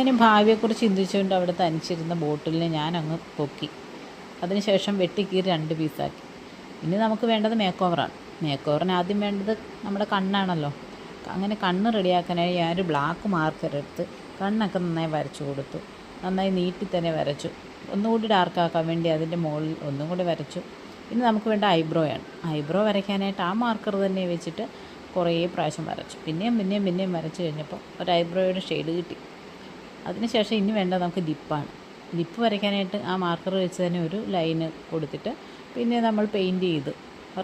ഇങ്ങനെ ഭാവിയെക്കുറിച്ച് ചിന്തിച്ചുകൊണ്ട് അവിടെ തനിച്ചിരുന്ന ബോട്ടിലിനെ ഞാൻ അങ്ങ് പൊക്കി. അതിനുശേഷം വെട്ടിക്കീറി രണ്ട് പീസാക്കി. ഇനി നമുക്ക് വേണ്ടത് മേക്ക് ഓവറാണ് മേക്ക് ഓവറിന് ആദ്യം വേണ്ടത് നമ്മുടെ കണ്ണാണല്ലോ. അങ്ങനെ കണ്ണ് റെഡിയാക്കാനായി ഞാനൊരു ബ്ലാക്ക് മാർക്കർ എടുത്ത് കണ്ണൊക്കെ നന്നായി വരച്ചു കൊടുത്തു. നന്നായി നീട്ടി തന്നെ വരച്ചു. ഒന്നുകൂടി ഡാർക്കാക്കാൻ വേണ്ടി അതിന്റെ മുകളിൽ ഒന്നും കൂടി വരച്ചു. ഇനി നമുക്ക് വേണ്ട ഐബ്രോ ആണ് ഐബ്രോ വരയ്ക്കാനായിട്ട് ആ മാർക്കർ തന്നെ വെച്ചിട്ട് കുറേ പ്രാവശ്യം വരച്ചു. പിന്നെയും പിന്നെയും പിന്നെയും വരച്ച് കഴിഞ്ഞപ്പോൾ ഒരു ഐബ്രോയുടെ ഷെയ്ഡ് കിട്ടി. അതിനുശേഷം ഇനി വേണ്ട നമുക്ക് ലിപ്പാണ് ലിപ്പ് വരയ്ക്കാനായിട്ട് ആ മാർക്കർ വെച്ച് തന്നെ ഒരു ലൈന് കൊടുത്തിട്ട് പിന്നെ നമ്മൾ പെയിന്റ് ചെയ്ത്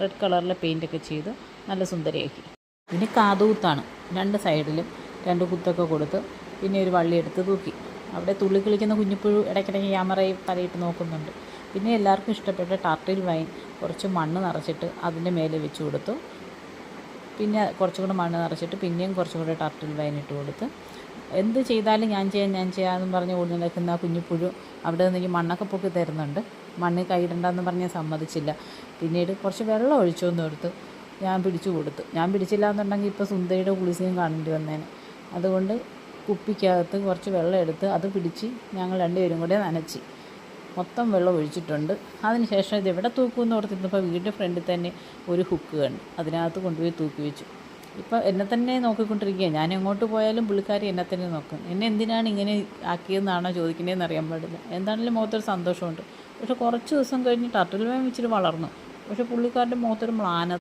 റെഡ് കളറിലെ പെയിന്റൊക്കെ ചെയ്ത് നല്ല സുന്ദരിയാക്കി. പിന്നെ കാതുകുത്താണ്. രണ്ട് സൈഡിലും രണ്ട് കുത്തൊക്കെ കൊടുത്ത് പിന്നെ ഒരു വള്ളി എടുത്ത് തൂക്കി. അവിടെ തുള്ളി കളിക്കുന്ന കുഞ്ഞിപ്പുഴു ഇടയ്ക്കിടയ്ക്ക് ക്യാമറയിൽ തലയിട്ട് നോക്കുന്നുണ്ട്. പിന്നെ എല്ലാവർക്കും ഇഷ്ടപ്പെട്ട ടാർട്ടിൽ വൈൻ കുറച്ച് മണ്ണ് നിറച്ചിട്ട് അതിന്റെ മേലെ വെച്ച് കൊടുത്തു. പിന്നെ കുറച്ചും കൂടെ മണ്ണ് നിറച്ചിട്ട് പിന്നെയും കുറച്ചും കൂടെ ടർട്ടിൽ വൈൻ ഇട്ട് കൊടുത്ത് എന്ത് ചെയ്താലും ഞാൻ ചെയ്യാം ഞാൻ ചെയ്യാമെന്ന് പറഞ്ഞ് ഓടി നടക്കുന്ന ആ കുഞ്ഞിപ്പുഴു അവിടെ നിന്ന് എനിക്ക് മണ്ണൊക്കെ പൊക്കി തരുന്നുണ്ട്. മണ്ണിൽ കൈയിടണ്ടെന്ന് പറഞ്ഞ് സമ്മതിച്ചില്ല. പിന്നീട് കുറച്ച് വെള്ളം ഒഴിച്ചോന്ന് കൊടുത്തു ഞാൻ പിടിച്ചു കൊടുത്തു. ഞാൻ പിടിച്ചില്ല എന്നുണ്ടെങ്കിൽ ഇപ്പോൾ സുന്ദരിയുടെ കുളിസിയും കാണേണ്ടി വന്നേനെ. അതുകൊണ്ട് കുപ്പിക്കകത്ത് കുറച്ച് വെള്ളം എടുത്ത് അത് പിടിച്ച് ഞങ്ങൾ രണ്ടുപേരും കൂടെ നനച്ച്. മൊത്തം വെള്ളം ഒഴിച്ചിട്ടുണ്ട്. അതിനുശേഷം ഇത് എവിടെ തൂക്കുമെന്ന് ഓർത്തിരുന്നപ്പോൾ വീടിന്റെ ഫ്രണ്ടിൽ തന്നെ ഒരു ഹുക്ക് കണ്ടു. അതിനകത്ത് കൊണ്ടുപോയി തൂക്കി വെച്ചു. ഇപ്പോൾ എന്നെ തന്നെ നോക്കിക്കൊണ്ടിരിക്കുക ഞാൻ എങ്ങോട്ട് പോയാലും പുള്ളിക്കാരി എന്നെ തന്നെ നോക്കും. എന്നെ എന്തിനാണ് ഇങ്ങനെ ആക്കിയതെന്നാണോ ചോദിക്കുന്നതെന്ന് അറിയാൻ പാടില്ല. എന്താണെങ്കിലും മുഖത്തൊരു സന്തോഷമുണ്ട്. പക്ഷെ കുറച്ച് ദിവസം കഴിഞ്ഞ് ടർട്ടിൽ വേം ഇച്ചിരി വളർന്നു. പക്ഷെ പുള്ളിക്കാരുടെ മുഖത്തൊരു മ്ലാന